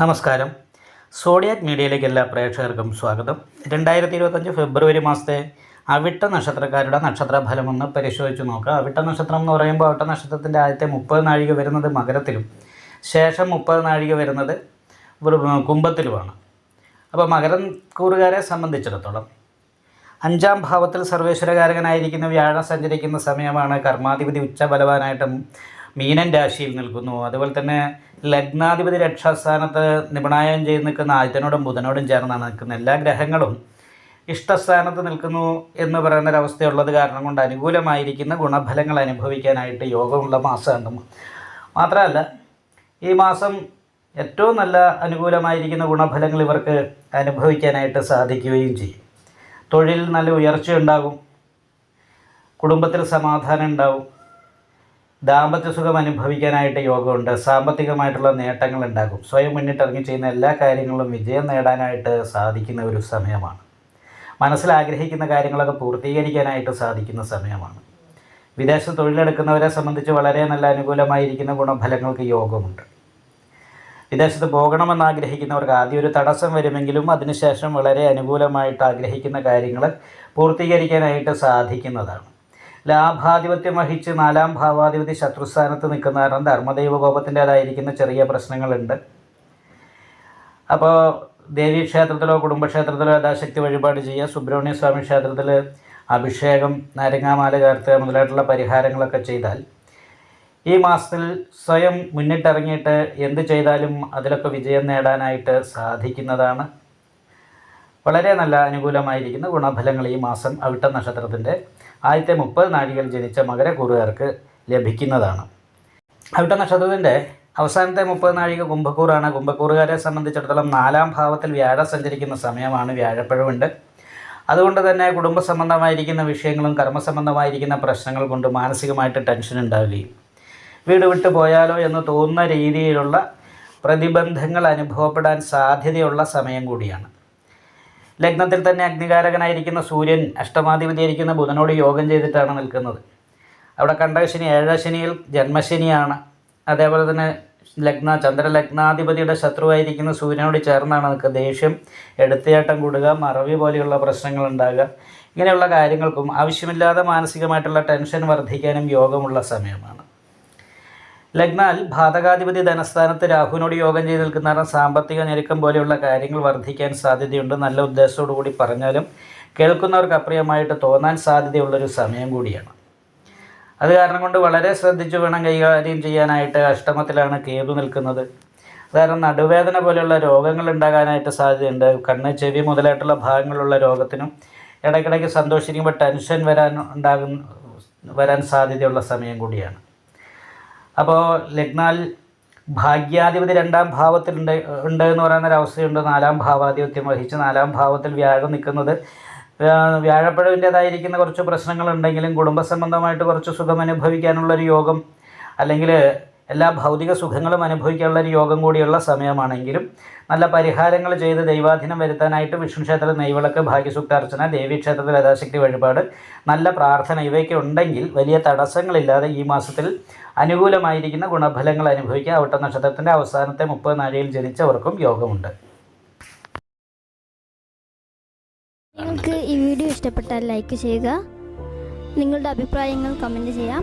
നമസ്കാരം. സോഡിയാക് മീഡിയയിലേക്ക് എല്ലാ പ്രേക്ഷകർക്കും സ്വാഗതം. രണ്ടായിരത്തി ഇരുപത്തഞ്ച് ഫെബ്രുവരി മാസത്തെ അവിട്ട നക്ഷത്രക്കാരുടെ നക്ഷത്രഫലം ഒന്ന് പരിശോധിച്ച് നോക്കുക അവിട്ട നക്ഷത്രം എന്ന് പറയുമ്പോൾ അവിട്ട നക്ഷത്രത്തിന്റെ ആദ്യത്തെ മുപ്പത് നാഴിക വരുന്നത് മകരത്തിലും ശേഷം മുപ്പത് നാഴിക വരുന്നത് കുംഭത്തിലുമാണ്. അപ്പോൾ മകരം കൂറുകാരെ സംബന്ധിച്ചിടത്തോളം അഞ്ചാം ഭാവത്തിൽ സർവേശ്വരകാരകനായിരിക്കുന്ന വ്യാഴം സഞ്ചരിക്കുന്ന സമയമാണ് കർമാധിപതി ഉച്ചബലവാനായിട്ട് മീനൻ രാശിയിൽ നിൽക്കുന്നു. അതുപോലെ തന്നെ ലഗ്നാധിപതി രക്ഷാസ്ഥാനത്ത് നിപുണായം ചെയ്ത് നിൽക്കുന്ന ആദിത്യനോടും ബുധനോടും ചേർന്നാണ് നിൽക്കുന്നത്. എല്ലാ ഗ്രഹങ്ങളും ഇഷ്ടസ്ഥാനത്ത് നിൽക്കുന്നു എന്ന് പറയുന്ന ഒരവസ്ഥയുള്ളത് കാരണം കൊണ്ട് അനുകൂലമായിരിക്കുന്ന ഗുണഫലങ്ങൾ അനുഭവിക്കാനായിട്ട് യോഗമുള്ള മാസമാണ്. മാത്രമല്ല ഈ മാസം ഏറ്റവും നല്ല അനുകൂലമായിരിക്കുന്ന ഗുണഫലങ്ങൾ ഇവർക്ക് അനുഭവിക്കാനായിട്ട് സാധിക്കുകയും ചെയ്യും. തൊഴിൽ നല്ല ഉയർച്ചയുണ്ടാകും. കുടുംബത്തിൽ സമാധാനം ഉണ്ടാവും ദാമ്പത്യ സുഖം അനുഭവിക്കാനായിട്ട് യോഗമുണ്ട്. സാമ്പത്തികമായിട്ടുള്ള നേട്ടങ്ങൾ ഉണ്ടാകും. സ്വയം മുന്നിട്ടിറങ്ങി ചെയ്യുന്ന എല്ലാ കാര്യങ്ങളും വിജയം നേടാനായിട്ട് സാധിക്കുന്ന ഒരു സമയമാണ്. മനസ്സിൽ ആഗ്രഹിക്കുന്ന കാര്യങ്ങളൊക്കെ പൂർത്തീകരിക്കാനായിട്ട് സാധിക്കുന്ന സമയമാണ്. വിദേശ തൊഴിലെടുക്കുന്നവരെ സംബന്ധിച്ച് വളരെ നല്ല അനുകൂലമായിരിക്കുന്ന ഗുണഫലങ്ങൾക്ക് യോഗമുണ്ട്. വിദേശത്ത് പോകണമെന്ന് ആഗ്രഹിക്കുന്നവർക്ക് ആദ്യം ഒരു തടസ്സം വരുമെങ്കിലും അതിനുശേഷം വളരെ അനുകൂലമായിട്ട് ആഗ്രഹിക്കുന്ന കാര്യങ്ങൾ പൂർത്തീകരിക്കാനായിട്ട് സാധിക്കുന്നതാണ്. ലാഭാധിപത്യം വഹിച്ച് നാലാം ഭാവാധിപതി ശത്രുസ്ഥാനത്ത് നിൽക്കുന്ന കാരണം ധർമ്മദൈവ ചെറിയ പ്രശ്നങ്ങളുണ്ട്. അപ്പോൾ ദേവീക്ഷേത്രത്തിലോ കുടുംബക്ഷേത്രത്തിലോ യഥാശക്തി വഴിപാട് ചെയ്യുക സുബ്രഹ്മണ്യ സ്വാമി ക്ഷേത്രത്തിൽ അഭിഷേകം നാരങ്ങാമാല ചേർത്ത് മുതലായിട്ടുള്ള പരിഹാരങ്ങളൊക്കെ ചെയ്താൽ ഈ മാസത്തിൽ സ്വയം മുന്നിട്ടിറങ്ങിയിട്ട് എന്ത് ചെയ്താലും അതിലൊക്കെ വിജയം നേടാനായിട്ട് സാധിക്കുന്നതാണ്. വളരെ നല്ല അനുകൂലമായിരിക്കുന്ന ഗുണഫലങ്ങൾ ഈ മാസം അവിട്ട നക്ഷത്രത്തിന്റെ ആദ്യത്തെ മുപ്പത് നാഴികൾ ജനിച്ച മകരക്കൂറുകാർക്ക് ലഭിക്കുന്നതാണ്. അവിട്ട നക്ഷത്രത്തിന്റെ അവസാനത്തെ മുപ്പത് നാഴിക കുംഭക്കൂറാണ്. കുംഭക്കൂറുകാരെ സംബന്ധിച്ചിടത്തോളം നാലാം ഭാവത്തിൽ വ്യാഴം സഞ്ചരിക്കുന്ന സമയമാണ് വ്യാഴപ്പഴമുണ്ട്. അതുകൊണ്ട് തന്നെ കുടുംബ സംബന്ധമായിരിക്കുന്ന വിഷയങ്ങളും കർമ്മസംബന്ധമായിരിക്കുന്ന പ്രശ്നങ്ങൾ കൊണ്ട് മാനസികമായിട്ട് ടെൻഷൻ ഉണ്ടാവുകയും വീട് വിട്ടു പോയാലോ എന്ന് തോന്നുന്ന രീതിയിലുള്ള പ്രതിബന്ധങ്ങൾ അനുഭവപ്പെടാൻ സാധ്യതയുള്ള സമയം കൂടിയാണ്. ലഗ്നത്തിൽ തന്നെ അഗ്നികാരകനായിരിക്കുന്ന സൂര്യൻ അഷ്ടമാധിപതിയായിരിക്കുന്ന ബുധനോട് യോഗം ചെയ്തിട്ടാണ് നിൽക്കുന്നത്. അവിടെ കണ്ട ശനി ഏഴാം ശനിയിൽ ജന്മശനിയാണ്. അതേപോലെ തന്നെ ലഗ്ന ചന്ദ്രലഗ്നാധിപതിയുടെ ശത്രുവായിരിക്കുന്ന സൂര്യനോട് ചേർന്നാണ് നിൽക്കുക. ദേഷ്യം എടുത്തേട്ടം കൂടുക മറവി പോലെയുള്ള പ്രശ്നങ്ങൾ ഉണ്ടാകുക. ഇങ്ങനെയുള്ള കാര്യങ്ങൾക്കും ആവശ്യമില്ലാതെ മാനസികമായിട്ടുള്ള ടെൻഷൻ വർദ്ധിക്കാനും യോഗമുള്ള സമയമാണ്. ലഗ്നാൽ ഭാതകാധിപതി ധനസ്ഥാനത്ത് രാഹുവിനോട് യോഗം ചെയ്ത് നിൽക്കുന്ന സാമ്പത്തിക ഞെരുക്കം പോലെയുള്ള കാര്യങ്ങൾ വർദ്ധിക്കാൻ സാധ്യതയുണ്ട്. നല്ല ഉദ്ദേശത്തോടു കൂടി പറഞ്ഞാലും കേൾക്കുന്നവർക്ക് അപ്രിയമായിട്ട് തോന്നാൻ സാധ്യതയുള്ളൊരു സമയം കൂടിയാണ്. അത് കാരണം കൊണ്ട് വളരെ ശ്രദ്ധിച്ചു വേണം കൈകാര്യം ചെയ്യാനായിട്ട് അഷ്ടമത്തിലാണ് കേതു നിൽക്കുന്നത്. കാരണം നടുവേദന പോലെയുള്ള രോഗങ്ങൾ ഉണ്ടാകാനായിട്ട് സാധ്യതയുണ്ട്. കണ്ണ് ചെവി മുതലായിട്ടുള്ള ഭാഗങ്ങളുള്ള രോഗത്തിനും ഇടയ്ക്കിടയ്ക്ക് സന്തോഷിക്കുമ്പോൾ ടെൻഷൻ വരാൻ ഉണ്ടാകുന്ന വരാൻ സാധ്യതയുള്ള സമയം കൂടിയാണ്. അപ്പോൾ ലഗ്നാൽ ഭാഗ്യാധിപതി രണ്ടാം ഭാവത്തിലുണ്ട് ഉണ്ട് എന്ന് പറയുന്ന ഒരു അവസ്ഥയുണ്ട്. നാലാം ഭാവാധിപത്യം വഹിച്ച് നാലാം ഭാവത്തിൽ വ്യാഴം നിൽക്കുന്നത്. വ്യാ- വ്യാഴപ്പഴവിന്റേതായിരിക്കുന്ന കുറച്ച് പ്രശ്നങ്ങളുണ്ടെങ്കിലും കുടുംബ സംബന്ധമായിട്ട് കുറച്ച് സുഖം അനുഭവിക്കാനുള്ളൊരു യോഗം അല്ലെങ്കിൽ എല്ലാ ഭൗതിക സുഖങ്ങളും അനുഭവിക്കാനുള്ള ഒരു യോഗം കൂടിയുള്ള സമയമാണെങ്കിലും നല്ല പരിഹാരങ്ങൾ ചെയ്ത് ദൈവാധീനം വരുത്താനായിട്ട് വിഷ്ണു ക്ഷേത്രത്തിൽ നെയ്വിളക്ക് ഭാഗ്യസുക്താർച്ചന ദേവീക്ഷേത്രത്തിൽ യഥാശക്തി വഴിപാട് നല്ല പ്രാർത്ഥന ഇവയൊക്കെ ഉണ്ടെങ്കിൽ വലിയ തടസ്സങ്ങളില്ലാതെ ഈ മാസത്തിൽ അനുകൂലമായിരിക്കുന്ന ഗുണഫലങ്ങൾ അനുഭവിക്കുക. അവിട്ട നക്ഷത്രത്തിന്റെ അവസാനത്തെ മുപ്പത് നാഴിയിൽ ജനിച്ചവർക്കും യോഗമുണ്ട്. നിങ്ങൾക്ക് ഈ വീഡിയോ ഇഷ്ടപ്പെട്ടാൽ ലൈക്ക് ചെയ്യുക. നിങ്ങളുടെ അഭിപ്രായങ്ങൾ കമന്റ് ചെയ്യാം.